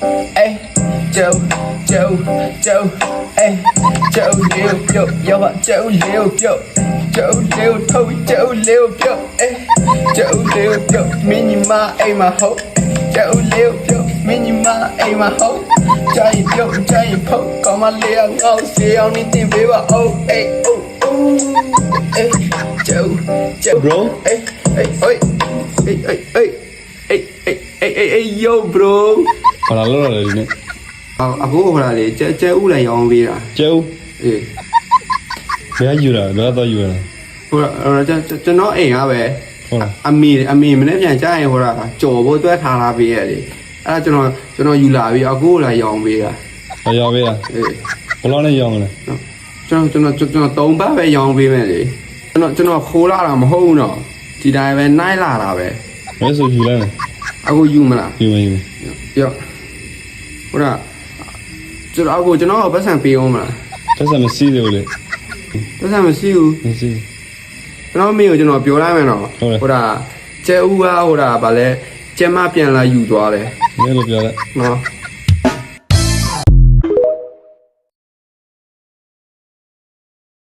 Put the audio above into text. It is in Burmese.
Ê, châu, châu, châu, ê, châu liêu kiệu, yo bạn châu liêu kiệu, châu liêu thôi, châu liêu kiệu, ê, châu liêu kiệu, minima, ê mà hậu, châu liêu kiệu, minima, ê mà hậu, chạy kiệu, chạy phốc, có mà liêu ngâu xiêu, ni tìm với bà ô, ê, ô, ô, ê, châu, châu, Bro? ê, ê, ê, ê, ê, ê, ê, ê, ê, ê, ê, yo, bro. ဘာလာလို့လဲဒီနေ့အခုဟိုလာလေကျဲကျဲဥလည်းရောင်းပေးတာကျဲဦးအေးဘယ်ကယူလာဘယ်ကတော့ယူလာဟိုဟိုကျွန်ကျွန်တော်အိမ်ကပဲဟုတ်လားအမေအမေမနေ့ပြန်ကြားရင်ဟိုလာကြော်ဖို့တွဲထားလာပေးရလေအဲ့ဒါကျွန်တော်ကျွန်တော်ယူလာပြီးအခုလည်းရောင်းပေးတာဘာရောက်ပေးလားအေးဘယ်လောက်နဲ့ရောင်းလဲကျွန်တော်ကျွန်တော်ကျွန်တော်သုံးပတ်ပဲရောင်းပေးမယ်လေကျွန်တော်ကျွန်တော်ခိုးလာတာမဟုတ်ဘူးတော့ဒီတိုင်းပဲနိုင်လာတာပဲဘယ်ဆိုယူလိုက်လဲအခုယူမလားယူမယူပြော ဟိုလာကျွန်တော်အခုကျွန်တော်ပတ်စံပေးအောင်မလားတက်စမစီးသေးဘူးလေပတ်စံမရှိဘူးမရှိဘူး ကျွန်တော်မေကိုကျွန်တော်ပြောလိုက်မယ်နော်ဟုတ်တယ် ဟိုဒါကျဲဦးကဟိုဒါဗာလဲကျဲမပြန်လာယူသွားတယ် ဘယ်လိုပြောလဲ နော်